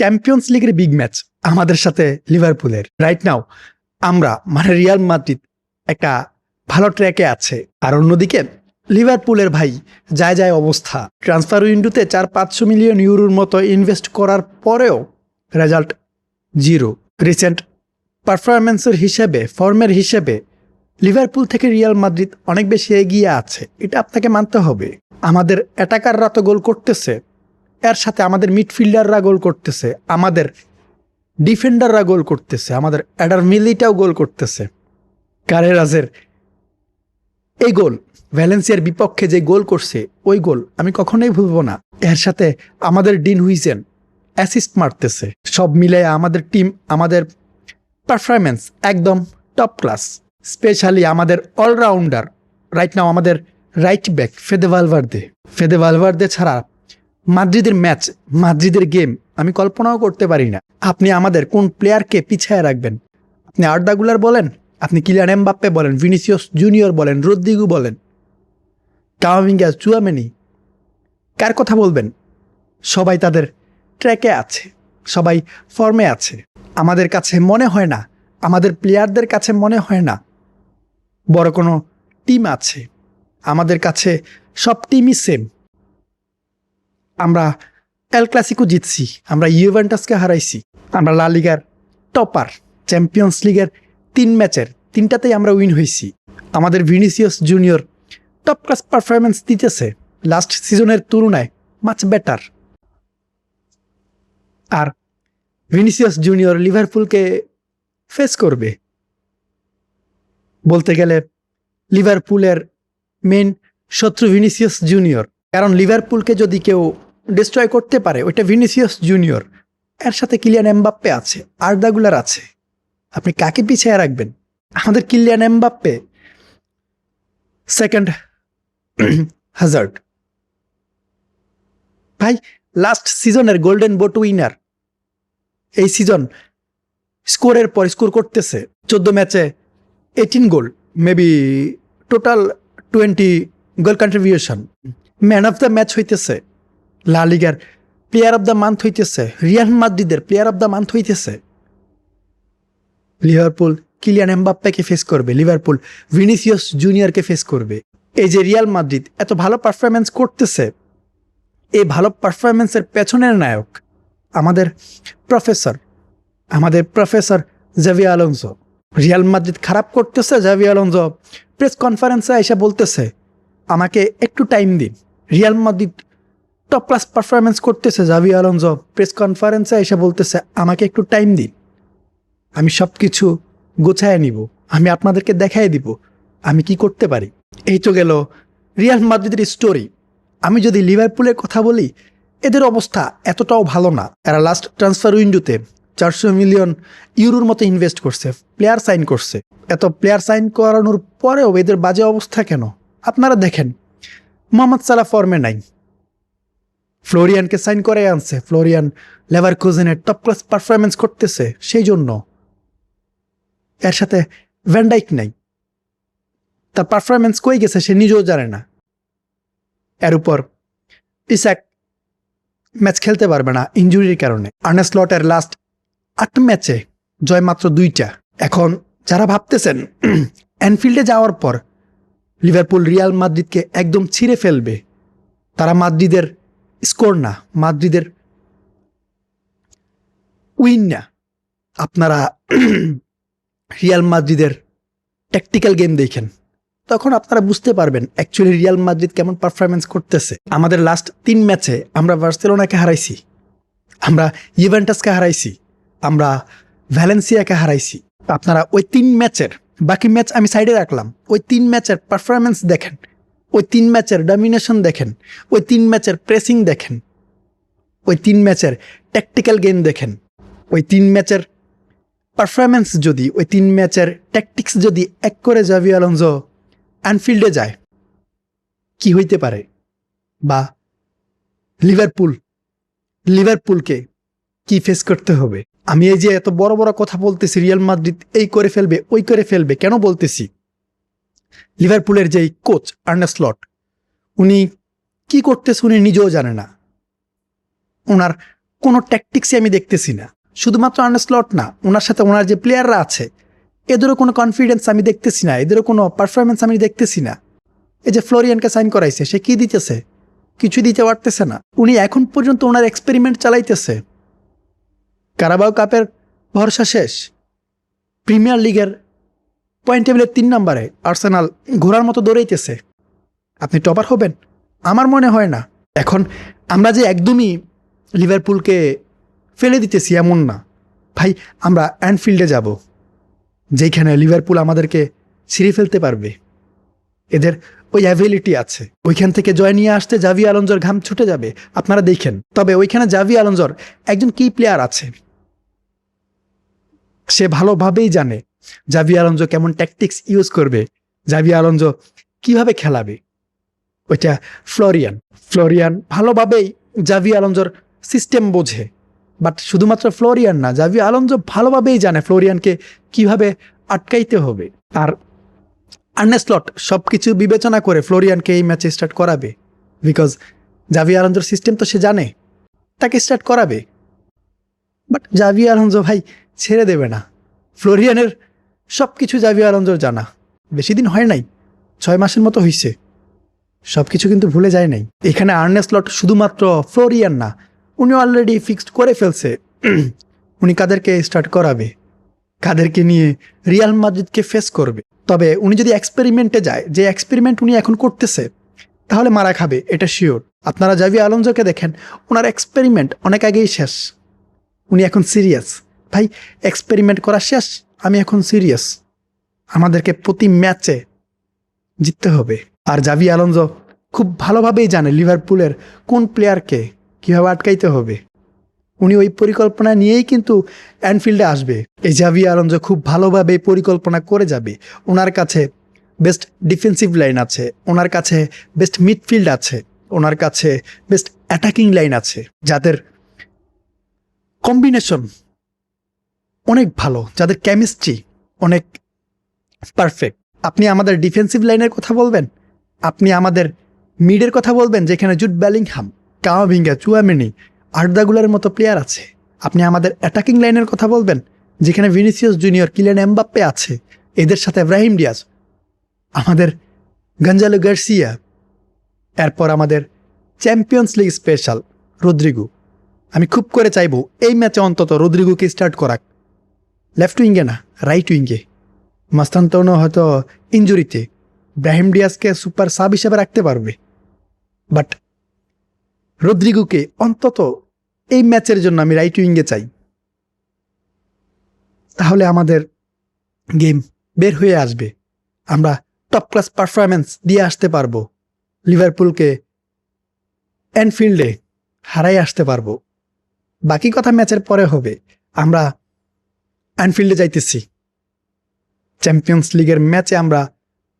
Champions লিগের big match আমাদের সাথে লিভারপুলের রাইট নাও আমরা মানে রিয়াল মাদ্রিদ একটা ভালো ট্র্যাকে আছে। আর অন্যদিকে লিভারপুলের ভাই, যায় যায় অবস্থা। ট্রান্সফার উইন্ডোতে চার পাঁচশো মিলিয়ন ইউরোর মতো ইনভেস্ট করার পরেও রেজাল্ট জিরো রিসেন্ট পারফরমেন্সের হিসেবে ফর্মের হিসেবে লিভারপুল থেকে রিয়াল মাদ্রিদ অনেক বেশি এগিয়ে আছে। এটা আপনাকে মানতে হবে। আমাদের অ্যাটাকাররা তো গোল করতেছে। এর সাথে আমাদের মিডফিল্ডাররা গোল করতেছে, আমাদের ডিফেন্ডাররা গোল করতেছে, আমাদের অ্যাডার মিলিটাও গোল করতেছে। কারেরাজের এই গোল, ভ্যালেন্সিয়ার বিপক্ষে যে গোল করছে, ওই গোল আমি কখনোই ভুলবো না। এর সাথে আমাদের ডিন হুইজেন অ্যাসিস্ট মারতেছে। সব মিলে আমাদের টিম, আমাদের পারফরমেন্স একদম টপ ক্লাস স্পেশালি আমাদের অলরাউন্ডার রাইট নাও আমাদের right back Fede Valverde. Fede Valverde ছাড়া মাদ্রিদের ম্যাচ, মাদ্রিদের গেম, আমি কল্পনাও করতে পারি না। আপনি আমাদের কোন প্লেয়ারকে পিছায় রাখবেন? আপনি আর্দাগুলার বলেন, আপনি কিলিয়ান এমবাপ্পে বলেন, ভিনিসিয়াস জুনিয়র বলেন রদ্দিগু বলেন কামাভিঙ্গা চুয়ামেনি কার কথা বলবেন? সবাই তাদের ট্র্যাকে আছে, সবাই ফর্মে আছে। আমাদের কাছে মনে হয় না, আমাদের প্লেয়ারদের কাছে মনে হয় না, বড় কোনো টিম আছে। আমাদের কাছে সব টিমই সেম আমরা এল ক্লাসিকো জিতছি, আমরা ইউভেন্টাসকে হারাইছি, আমরা লা লিগার টপার চ্যাম্পিয়ন্স লিগের তিন ম্যাচের তিনটাতেই আমরা উইন হয়েছি। আমাদের Vinicius Junior top class performance দিতেছে লাস্ট সিজনের তুলনায় মাচ বেটার আর ভিনিসিয়াস জুনিয়র লিভারপুলকে ফেস করবে। বলতে গেলে লিভারপুলের মেন শত্রু ভিনিসিয়াস জুনিয়র কারণ লিভারপুলকে যদি কেউ ডিস্ট্রয় করতে পারে, ওইটা ভিনিসিয়াস জুনিয়র এর সাথে কিলিয়ান এমবাপ্পে আছে আর্দাগুলার আছে। আপনি কাকে পিছিয়ে রাখবেন? আমাদের কিলিয়ান এমবাপ্পে সেকেন্ড হাজার্ড ভাই লাস্ট সিজনের গোল্ডেন বোট উইনার এই সিজন স্কোরের পর স্কোর করতেছে, চোদ্দ ম্যাচে eighteen goal maybe total twenty goal contribution man of the match হইতেছে। লা লিগার প্লেয়ার অফ দ্য মান্থ হইতেছে রিয়াল মাদ্রিদের প্লেয়ার অফ দ্য মান্থ হইতেছে। লিভারপুল কিলিয়ান এমবাপ্পাকে ফেস করবে লিভারপুল ভিনিসিয়াস জুনিয়রকে ফেস করবে। এই যে রিয়াল মাদ্রিদ এত ভালো পারফরমেন্স করতেছে, এই ভালো পারফরমেন্সের পেছনের নায়ক আমাদের প্রফেসর আমাদের প্রফেসর জাভি আলোনসো রিয়াল মাদ্রিদ খারাপ করতেছে জাভি আলোনসো প্রেস কনফারেন্সে এসে বলতেছে, আমাকে একটু টাইম দিন। Real Madrid top class performance করতেছে জাভি আলোনসো প্রেস কনফারেন্সে এসে বলতেছে, আমাকে একটু টাইম দিন। আমি সব কিছু গোছায় নিব। আমি আপনাদেরকে দেখাই দিব। আমি কি করতে পারি? এই তো গেল রিয়াল মাদ্রিদের স্টোরি আমি যদি লিভারপুলের কথা বলি, এদের অবস্থা এতটাও ভালো না। এরা লাস্ট ট্রান্সফার উইন্ডোতে চারশো মিলিয়ন ইউরোর মতো ইনভেস্ট করছে প্লেয়ার সাইন করছে। এত প্লেয়ার সাইন করানোর পরেও এদের বাজে অবস্থা কেন? আপনারা দেখেন, মোহাম্মদ সালাহ ফর্মে নাই। ফ্লোরিয়ানকে সাইন করে আনছে। ফ্লোরিয়ান লেভার কোজেনের টপ ক্লাস পারফরমেন্স করতেছে সেই জন্য এর সাথে ভ্যান্ডাইক নাই। তার পারফরমেন্স কই গেছে সে নিজেও জানে না। এর উপর ইসাক ম্যাচ খেলতে পারবে না ইঞ্জুরির কারণে। আর্নেস লটের লাস্ট আট ম্যাচে জয় মাত্র দুইটা। এখন যারা ভাবতেছেন অ্যানফিল্ডে যাওয়ার পর লিভারপুল রিয়াল মাদ্রিদকে একদম ছিঁড়ে ফেলবে, তারা মাদ্রিদের স্কোর না, মাদ্রিদের উইন না। আপনারা রিয়াল মাদ্রিদের ট্যাকটিক্যাল গেম দেখেন, তখন আপনারা বুঝতে পারবেন অ্যাকচুয়ালি রিয়াল মাদ্রিদ কেমন পারফরমেন্স করতেছে। আমাদের লাস্ট তিন ম্যাচে আমরা বার্সেলোনাকে হারাইছি, আমরা ইভেন্টাসকে হারাইছি, আমরা ভ্যালেন্সিয়াকে হারাইছি। আপনারা ওই তিন ম্যাচের বাকি ম্যাচ আমি সাইডে রাখলাম, ওই তিন ম্যাচের পারফরমেন্স দেখেন। ওই তিন ম্যাচের ডমিনেশন দেখেন, ওই তিন ম্যাচের প্রেসিং দেখেন, ওই তিন ম্যাচের ট্যাকটিক্যাল গেম দেখেন, ওই তিন ম্যাচের পারফরমেন্স যদি, ওই তিন ম্যাচের ট্যাকটিক্স যদি এক করে জাভি আলonso অ্যানফিল্ডে যায়, কি হইতে পারে? বা লিভারপুল লিভারপুলকে কি ফেস করতে হবে? আমি এই যে এত বড় বড় কথা বলতেছি রিয়াল মাদ্রিদ এই করে ফেলবে, ওই করে ফেলবে, কেন বলতেছি? লিভারপুলের যেই কোচ আর্নেস্লট উনি কি করতেছে উনি নিজেও জানে না। ওনার কোনো ট্যাকটিক্সই আমি দেখতেছি না। শুধুমাত্র আর্নেস্লট না, ওনার সাথে ওনার যে প্লেয়াররা আছে, এদেরও কোনো কনফিডেন্স আমি দেখতেছি না, এদেরও কোনো পারফরমেন্স আমি দেখতেছি না। এই যে ফ্লোরিয়ানকে সাইন করাইছে, সে কি দিতেছে? কিছু দিতে পারতেছে না। উনি এখন পর্যন্ত ওনার এক্সপেরিমেন্ট চালাইতেছে। কারাবাও কাপের ভরসা শেষ। প্রিমিয়ার লিগের পয়েন্ট টেবিলের তিন নম্বরে আর্সেনাল ঘোরার মতো দৌড়াইতেছে। আপনি টপার হবেন? আমার মনে হয় না। এখন আমরা যে একদমই লিভারপুলকে ফেলে দিতেছি এমন না। ভাই, আমরা অ্যান্ডফিল্ডে যাব যেখানে লিভারপুল আমাদেরকে ছিঁড়ে ফেলতে পারবে। এদের ওই অ্যাবিলিটি আছে। ওইখান থেকে জয় নিয়ে আসতে জাভি আলঞ্জর ঘাম ছুটে যাবে। আপনারা দেখেন। তবে ওইখানে জাভি আলঞ্জর একজন কি প্লেয়ার আছে। সে ভালোভাবেই জানে জাভি আলঞ্জো কেমন ট্যাকটিক্স ইউজ করবে? জাভি আলঞ্জো কীভাবে খেলাবে? ওইটা ফ্লোরিয়ান। ফ্লোরিয়ান ভালোভাবেই জাভি আলঞ্জোর সিস্টেম বোঝে। বাট শুধুমাত্র ফ্লোরিয়ান না, জাভি আলঞ্জো ভালোভাবেই জানে ফ্লোরিয়ানকে কীভাবে আটকাইতে হবে। আর আর্নেস্লট সব কিছু বিবেচনা করে ফ্লোরিয়ানকে এই ম্যাচে স্টার্ট করাবে। বিকজ জাভি আলঞ্জোর সিস্টেম তো সে জানে, তাকে স্টার্ট করাবে। বাট জাভি আলঞ্জো ভাই ছেড়ে দেবে না। ফ্লোরিয়ানের সব কিছু জাভি আলঞ্জোর জানা। বেশি দিন হয় নাই, ছয় মাসের মতো হয়েছে সব কিছু কিন্তু ভুলে যায় নাই। এখানে আর্নেস্লট শুধুমাত্র ফ্লোরিয়ান না উনি অলরেডি ফিক্সড করে ফেলছে। উনি কাদেরকে স্টার্ট করাবে, কাদেরকে নিয়ে রিয়াল মাদ্রিদকে ফেস করবে। তবে উনি যদি এক্সপেরিমেন্টে যায়, যে এক্সপেরিমেন্ট উনি এখন করতেছে, তাহলে মারা খাবে, এটা শিওর আপনারা জাভি আলঞ্জোকে দেখেন, ওনার এক্সপেরিমেন্ট অনেক আগেই শেষ। উনি এখন সিরিয়াস ভাই এক্সপেরিমেন্ট করা শেষ? আমি এখন সিরিয়াস আমাদেরকে প্রতি ম্যাচে জিততে হবে। আর জাভি আলonso খুব ভালোভাবেই জানে লিভারপুলের কোন প্লেয়ারকে কীভাবে আটকাইতে হবে। উনি ওই পরিকল্পনা নিয়েই কিন্তু অ্যানফিল্ডে আসবে। এই জাভি আলonso খুব ভালোভাবে পরিকল্পনা করে যাবে। ওনার কাছে বেস্ট ডিফেন্সিভ লাইন আছে। ওনার কাছে বেস্ট মিডফিল্ড আছে। ওনার কাছে বেস্ট অ্যাটাকিং লাইন আছে। যাদের কম্বিনেশন অনেক ভালো, যাদের কেমিস্ট্রি অনেক পারফেক্ট আপনি আমাদের ডিফেন্সিভ লাইনের কথা বলবেন? আপনি আমাদের মিডের কথা বলবেন, যেখানে জুট ব্যালিংহাম কামাভিঙ্গা চুয়ামিনি, আর্দাগুলার মতো প্লেয়ার আছে। আপনি আমাদের অ্যাটাকিং লাইনের কথা বলবেন, যেখানে ভিনিসিয়াস জুনিয়র কিলেন এমবাপ্পে আছে। এদের সাথে ইব্রাহিম ডিয়াজ আমাদের গঞ্জালো গার্সিয়া এরপর আমাদের চ্যাম্পিয়ন্স লিগ স্পেশাল রদ্রিগু। আমি খুব করে চাইব, এই ম্যাচে অন্তত রদ্রিগুকে স্টার্ট করাক। লেফট উইঙ্গে না রাইট উইঙ্গে মাস্তান্তনও হয়তো ইঞ্জুরিতে ব্রাহিম ডিয়াসকে সুপার সাব হিসেবে রাখতে পারবে। বাট রদ্রিগুকে অন্তত এই ম্যাচের জন্য আমি রাইট উইঙ্গে চাই। তাহলে আমাদের গেম বের হয়ে আসবে। আমরা টপ ক্লাস পারফরমেন্স দিয়ে আসতে পারব। লিভারপুলকে অ্যানফিল্ডে হারাই আসতে পারব। বাকি কথা ম্যাচের পরে হবে। আমরা অ্যানফিল্ডে যাইতেছি। চ্যাম্পিয়ন্স লিগের ম্যাচে আমরা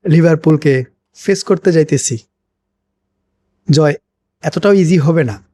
লিভারপুলকে ফেস করতে যাইতেছি। জয় এতটাও ইজি হবে না।